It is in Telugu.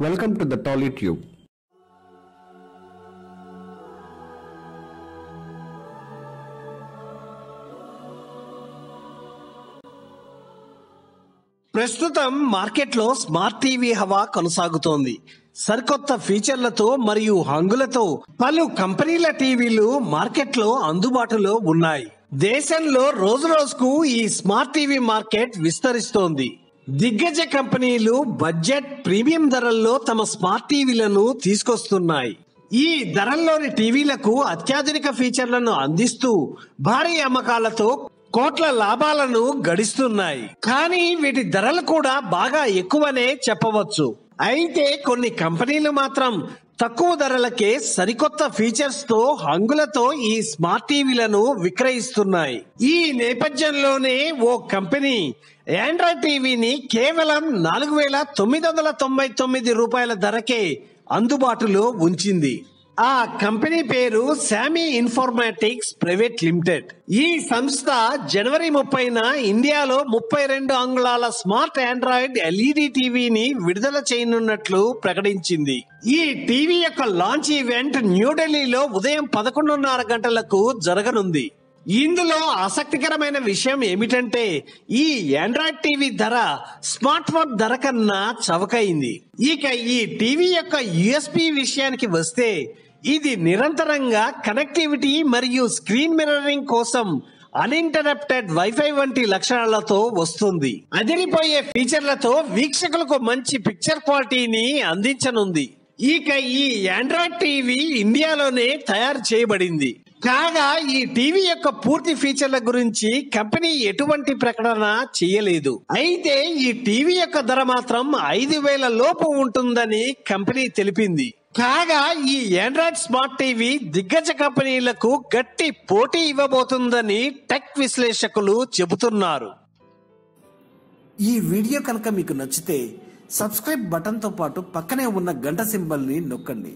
Welcome to the Tolly tube ప్రస్తుతం మార్కెట్లో స్మార్ట్ టీవీ హవా కొనసాగుతోంది. సరికొత్త ఫీచర్లతో మరియు హంగులతో పలు కంపెనీల టీవీలు మార్కెట్లో అందుబాటులో ఉన్నాయి. దేశంలో రోజు రోజుకు ఈ స్మార్ట్ టీవీ మార్కెట్ విస్తరిస్తోంది. దిగ్గజ కంపెనీలు బడ్జెట్ ప్రీమియం ధరల్లో తమ స్మార్ట్ టీవీలను తీసుకొస్తున్నాయి. ఈ ధరల్లోని టీవీలకు అత్యాధునిక ఫీచర్లను అందిస్తూ భారీ అమ్మకాలతో కోట్ల లాభాలను గడిస్తున్నాయి. కానీ వీటి ధరలు కూడా బాగా ఎక్కువనే చెప్పవచ్చు. అయితే కొన్ని కంపెనీలు మాత్రం తక్కువ ధరలకే సరికొత్త ఫీచర్స్తో హంగులతో ఈ స్మార్ట్ టీవీలను విక్రయిస్తున్నాయి. ఈ నేపథ్యంలోనే ఓ కంపెనీ ఆండ్రాయిడ్ టీవీని కేవలం నాలుగు వేల తొమ్మిది వందల తొంభై తొమ్మిది రూపాయల ధరకే అందుబాటులో ఉంచింది. ఆ కంపెనీ పేరు శామీ ఇన్ఫర్మాటిక్స్ ప్రైవేట్ లిమిటెడ్. ఈ సంస్థ జనవరి ముప్పైన ఇండియాలో ముప్పై రెండు అంగుళాల స్మార్ట్ ఆండ్రాయిడ్ ఎల్ఈడి టీవీని విడుదల చేయనున్నట్లు ప్రకటించింది. ఈ టీవీ యొక్క లాంచ్ ఈవెంట్ న్యూఢిల్లీలో ఉదయం పదకొండున్నర గంటలకు జరగనుంది. ఇందులో ఆసక్తికరమైన విషయం ఏమిటంటే ఈ ఆండ్రాయిడ్ టీవీ ధర స్మార్ట్ ఫోన్ ధర కన్నా చవకైంది. ఇక ఈ టీవీ యొక్క యుఎస్పి విషయానికి వస్తే ఇది నిరంతరంగా కనెక్టివిటీ మరియు స్క్రీన్ మిర్రరింగ్ కోసం అన్ఇంటరప్టెడ్ వైఫై వంటి లక్షణాలతో వస్తుంది. అదిరిపోయే ఫీచర్లతో వీక్షకులకు మంచి పిక్చర్ క్వాలిటీని అందించనుంది. ఇక ఈ ఆండ్రాయిడ్ టీవీ ఇండియాలోనే తయారు చేయబడింది. కాగా ఈ టీవీ యొక్క పూర్తి ఫీచర్ల గురించి కంపెనీ ఎటువంటి ప్రకటన చేయలేదు. అయితే ఈ టీవీ యొక్క ధర మాత్రం ఐదు వేల లోపు ఉంటుందని కంపెనీ తెలిపింది. కాగా ఈ ఆండ్రాయిడ్ స్మార్ట్ టీవీ దిగ్గజ కంపెనీలకు గట్టి పోటీ ఇవ్వబోతుందని టెక్ విశ్లేషకులు చెబుతున్నారు. ఈ వీడియో కనుక మీకు నచ్చితే సబ్స్క్రైబ్ బటన్తో పాటు పక్కనే ఉన్న గంట సింబల్ని నొక్కండి.